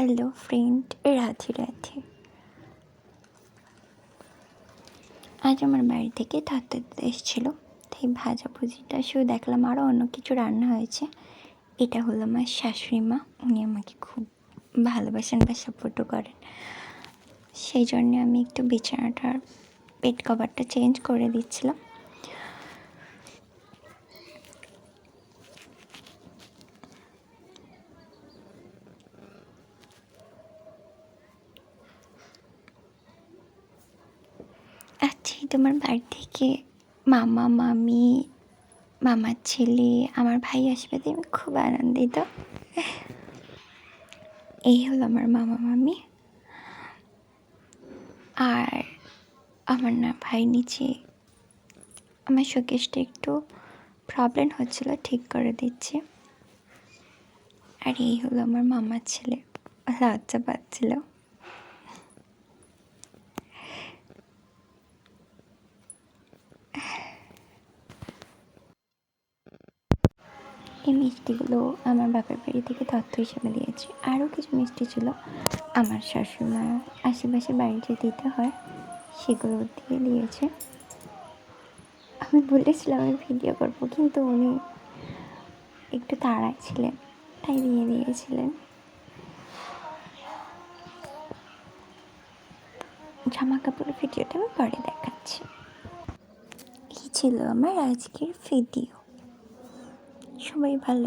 Hello friend Radhe Radhe. আজ আমার বাড়ি থেকে থাকতে এসেছিল। তাই ভাজা ভুজিটা শুধু দেখলাম আরও অন্য কিছু রান্না হয়েছে। এটা হলো আমার শাশুড়ি মা, উনি আমাকে খুব ভালোবাসেন বা সাপোর্টও করেন। সেই জন্যে আমি একটু বিছানাটার বেড কভারটা চেঞ্জ করে দিচ্ছিলাম। আচ্ছা তোমার বাড়ি থেকে মামা, মামি, মামার ছেলে, আমার ভাই আসবে আমি খুব আনন্দিত। এই হলো আমার মামা, মামি। আর আমার না ভাই নিচে আমার শোকেসটা একটু প্রবলেম হচ্ছিল, ঠিক করে দিচ্ছে। আর এই হলো আমার মামার ছেলে, লজ্জা পাচ্ছিল। এই মিষ্টিগুলো আমার বাপের বাড়ি থেকে তথ্য হিসেবে দিয়েছে আরও কিছু মিষ্টি ছিল। আমার শাশুড়িমা আশেপাশে বাড়িতে দিতে হয়, সেগুলো দিয়ে দিয়েছে। আমি বলেছিলাম আমি ভিডিও করব, কিন্তু উনি একটু তাড়ায় ছিলেন, তাই দিয়ে দিয়েছিলেন। জামা কাপড়ের ভিডিওটা আমি পরে দেখাচ্ছি। এই ছিল আমার আজকের ভিডিও। সবাই ভালো